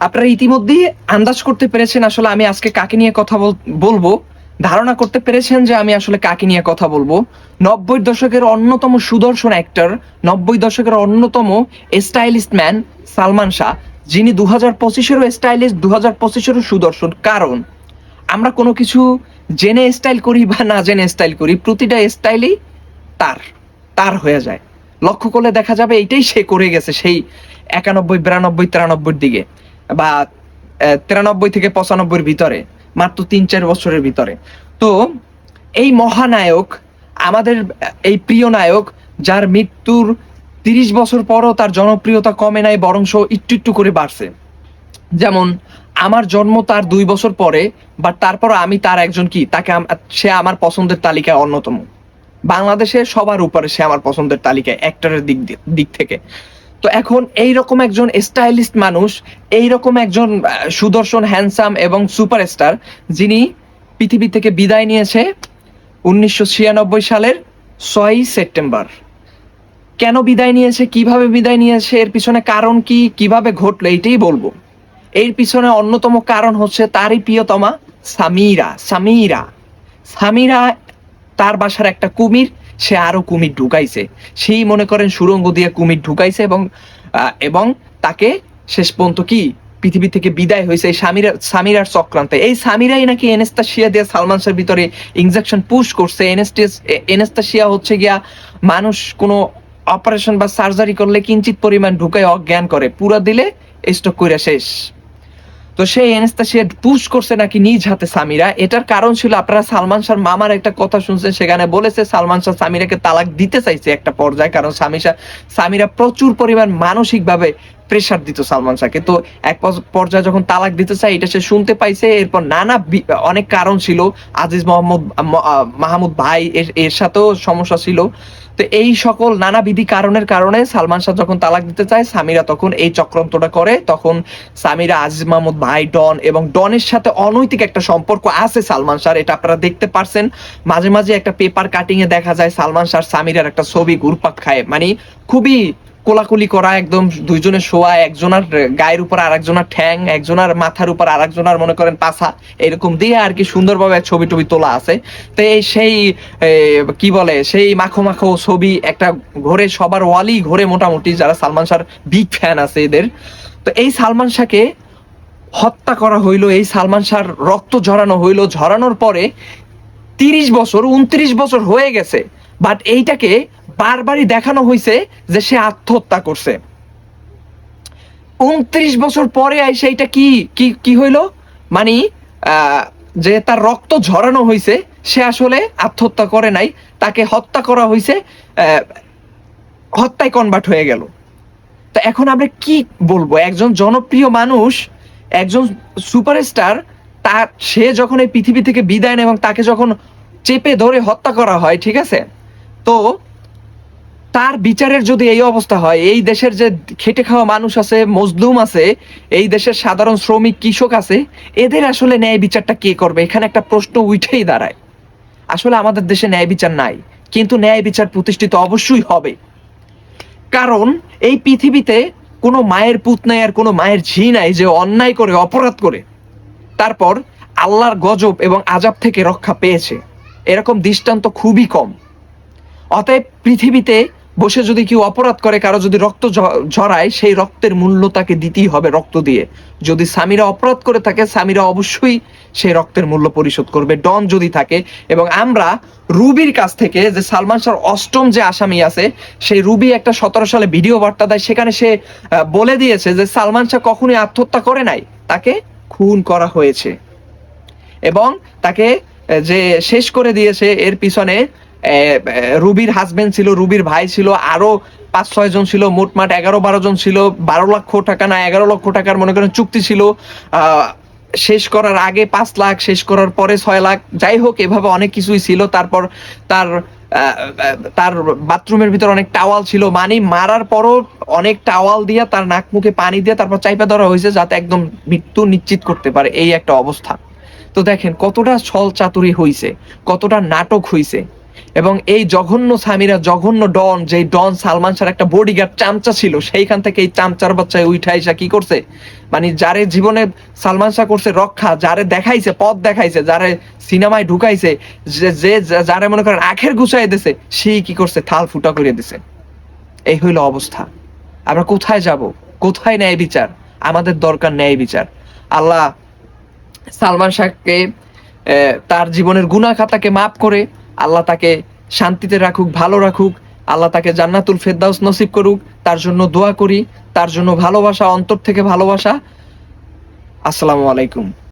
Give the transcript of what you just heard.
আপনারা ইতিমধ্যেই আন্দাজ করতে পেরেছেন আসলে আমি আজকে কাকে নিয়ে কথা বলব। ধারণা করতে পেরেছেন যে আমি আসলে কাকে নিয়ে কথা বলব। নব্বই দশকের অন্যতম সুদর্শন অ্যাক্টর নব্বই দশকের অন্যতম স্টাইলিস্ট ম্যান সালমান শাহ, যিনি দু হাজার পঁচিশেরও স্টাইলিস্ট দু হাজার পঁচিশেরও সুদর্শন। কারণ? আমরা কোনো কিছু জেনে স্টাইল করি বা না জেনে স্টাইল করি, প্রতিটা স্টাইলই তার তার হয়ে যায়। লক্ষ্য করলে দেখা যাবে এইটাই সে করে গেছে সেই একানব্বই, বিরানব্বই, তিরানব্বইয়ের দিকে। বা তিরানব্বই থেকে পঁচানব্বইয়ের ভিতরে, মাত্র তিন, চার বছরের ভিতরে। তো, এই মহানায়ক, আমাদের এই প্রিয় নায়ক, যার মৃত্যুর তিরিশ বছর পরও তার জনপ্রিয়তা কমে নাই বরংশ একটু একটু করে বাড়ছে। যেমন, আমার জন্ম তার দুই বছর পরে বাট তারপর আমি তার একজন কি, তাকে সে আমার পছন্দের তালিকায় অন্যতম। বাংলাদেশে সবার উপরে সে আমার পছন্দের তালিকায় অ্যাক্টরের দিক দিক থেকে। তো এখন এই রকম একজন স্টাইলিস্ট মানুষ এই রকম একজন সুদর্শন হ্যান্ডসাম এবং সুপারস্টার যিনি পৃথিবী থেকে বিদায় নিয়েছে উনিশশো ছিয়ানব্বই সালের ছয়ই সেপ্টেম্বর। কেন বিদায় নিয়েছে, কীভাবে বিদায় নিয়েছে, এর পিছনে কারণ কি, কীভাবে ঘটলো, এইটাই বলব। এর পিছনে অন্যতম কারণ হচ্ছে তারই প্রিয়তমা সামিরা সামিরা। সামিরা তার বাসার একটা কুমির সে আরও কুমির ঢুকাইছে। সেই মনে করেন সুরঙ্গ দিয়ে কুমির ঢুকাইছে এবং এবং তাকে শেষ পর্যন্ত কি পৃথিবী থেকে বিদায় হয়েছে এই সামিরা সামিরার চক্রান্তে। এই সামিরাই নাকি এনেস্তাশিয়া দিয়ে সালমান শাহের ভিতরে ইনজেকশন পুশ করছে। এনেস্টিস এনেস্তাশিয়া হচ্ছে গিয়া মানুষ কোনো অপারেশন বা সার্জারি করলে কিঞ্চিত পরিমাণ ঢুকায় অজ্ঞান করে। পুরা দিলে স্টক করে শেষ। তো সেই এনেস্তাসিয়া পুশ করছে নাকি নিজ হাতে সামিরা? এটার কারণ ছিল আপনারা সালমান শাহ মামার একটা কথা শুনছেন, সেখানে বলেছে সালমান শাহ সামিরাকে তালাক দিতে চাইছে একটা পর্যায়ে, কারণ সামিরা সামিরা প্রচুর পরিমাণ মানসিকভাবে প্রেসার দিত সালমান শাহকে। তো এক পর্যায়ে যখন তালাক দিতে চাই এটা সে শুনতে পাইছে। এরপর নানা অনেক কারণ ছিল। আজিজ মোহাম্মদ মাহমুদ ভাই এর সাথেও সমস্যা ছিল। তো এই সকল নানাবিধি কারণের কারণে সালমান শাহ যখন তালাক দিতে চায়, সামিরা তখন এই চক্রান্তটা করে। তখন সামিরা, আজিজ মাহমুদ ভাই, ডন এবং ডনের সাথে অনৈতিক একটা সম্পর্ক আছে সালমান শাহ এটা আপনারা দেখতে পারছেন। মাঝে মাঝে একটা পেপার কাটিং এ দেখা যায় সালমান শাহ সামিরার একটা ছবি ঘুরপাক খায়। মানে খুবই কোলাকুলি করা, একদম দুইজনের শোয়া, একজনের গায়ের উপর আর একজনের ঠ্যাং, একজনের মাথার উপর আর একজনের মনে করেন পাছা, এরকম দিয়ে আর কি সুন্দরভাবে ছবি টবি তোলা আছে। তো এই সেই কি বলে, সেই মাখো মাখো ছবি একটা ঘরে, সবার ওয়ালি ঘরে মোটামুটি যারা সালমান শাহর বিগ ফ্যান আছে এদের। তো এই সালমান শাহকে হত্যা করা হইল, এই সালমান শাহর রক্ত ঝরানো হইল। ঝরানোর পরে তিরিশ বছর উনত্রিশ বছর হয়ে গেছে বাট এইটাকে বারবারই দেখানো হয়েছে যে সে আত্মহত্যা করছে। উনত্রিশ বছর পরে আইসে এইটা কি কি কি হইল? মানে যে তার রক্ত ঝরানো হয়েছে সে আসলে আত্মহত্যা করে নাই, তাকে হত্যা করা হয়েছে হত্যায় কনভার্ট হয়ে গেল। তো এখন আমরা কি বলব? একজন জনপ্রিয় মানুষ, একজন সুপারস্টার তার, সে যখন এই পৃথিবী থেকে বিদায় নেয় এবং তাকে যখন চেপে ধরে হত্যা করা হয়, ঠিক আছে? তো তার বিচারের যদি এই অবস্থা হয়, এই দেশের যে খেটে খাওয়া মানুষ আছে, মজলুম আছে, এই দেশের সাধারণ শ্রমিক, কৃষক আছে, এদের আসলে ন্যায় বিচারটা কে করবে? এখানে একটা প্রশ্ন উঠেই দাঁড়ায়। আসলে আমাদের দেশে ন্যায় বিচার নাই, কিন্তু ন্যায় বিচার প্রতিষ্ঠিত অবশ্যই হবে। কারণ এই পৃথিবীতে কোনো মায়ের পুত নাই আর কোনো মায়ের ঝি নাই যে অন্যায় করে, অপরাধ করে। তারপর আল্লাহর গজব এবং আজাব থেকে রক্ষা পেয়েছে। এরকম দৃষ্টান্ত খুবই কম। অতএব পৃথিবীতে বসে যদি কেউ অপরাধ করে, কারও যদি রক্ত ঝরায়, সেই রক্তের মূল্য তাকে দিতেই হবে রক্ত দিয়ে। যদি স্বামীরা অপরাধ করে থাকে, স্বামীরা অবশ্যই সেই রক্তের মূল্য পরিশোধ করবে, ডন যদি থাকে। এবং আমরা রুবির কাছ থেকে যে সালমান শাহর অষ্টম যে আসামি আছে, সেই রুবি একটা সতেরো সালে ভিডিও বার্তা দেয়, সেখানে সে বলে দিয়েছে যে সালমান শাহ কখনোই আত্মহত্যা করে নাই, তাকে খুন করা হয়েছে। এবং তাকে যে শেষ করে দিয়েছে, এর পিছনে রুবির হাজবেন্ড ছিল, রুবির ভাই ছিল, আরও পাঁচ, ছয় জন ছিল মোটমাট এগারো, বারো জন ছিল, বারো লক্ষ টাকা না, এগারো লক্ষ টাকার মনে করেন চুক্তি ছিল। শেষ করার আগে পাঁচ লাখ, শেষ করার পরে ছয় লাখ, যাই হোক, এভাবে অনেক কিছুই ছিল। তারপর তার তার বাথরুমের ভিতর অনেক টাওয়াল ছিল। মানে মারার পরও অনেক টাওয়াল দিয়া তার নাক মুখে পানি দিয়ে তারপর চাইপা ধরা হয়েছে যাতে একদম মৃত্যু নিশ্চিত করতে পারে। এই একটা অবস্থা। তো দেখেন কতটা ছল চাতুরি হইছে, কতটা নাটক হইছে। এবং এই জঘন্য সামিরা জঘন্য ডন, যেই ডন সালমান শাহর একটা বডিগার্ড চামচা ছিল, সেইখান থেকে এই চামচার বাচ্চায় উঠা এসা কি করছে? মানে যারে জীবনে সালমান শাহ করছে রক্ষা, যারে দেখাইছে, পথ দেখাইছে, যারে সিনেমায় ঢুকাইছে, যে যে যারে মনে করেন আখের গুছাই দিছে, সেই কি করছে? থাল ফুটা করে দিছে। এই হইল অবস্থা। আমরা কোথায় যাব? কোথায় ন্যায় বিচার? আমাদের দরকার ন্যায় বিচার। আল্লাহ সালমান শাহকে তার জীবনের গুনাহ খাতাকে মাফ করে আল্লাহ তাকে শান্তিতে রাখুক, ভালো রাখুক। আল্লাহ তাকে জান্নাতুল ফেরদাউস নসিব করুক। তার জন্য দোয়া করি। তার জন্য ভালোবাসা, অন্তর থেকে ভালোবাসা। আসসালামু আলাইকুম।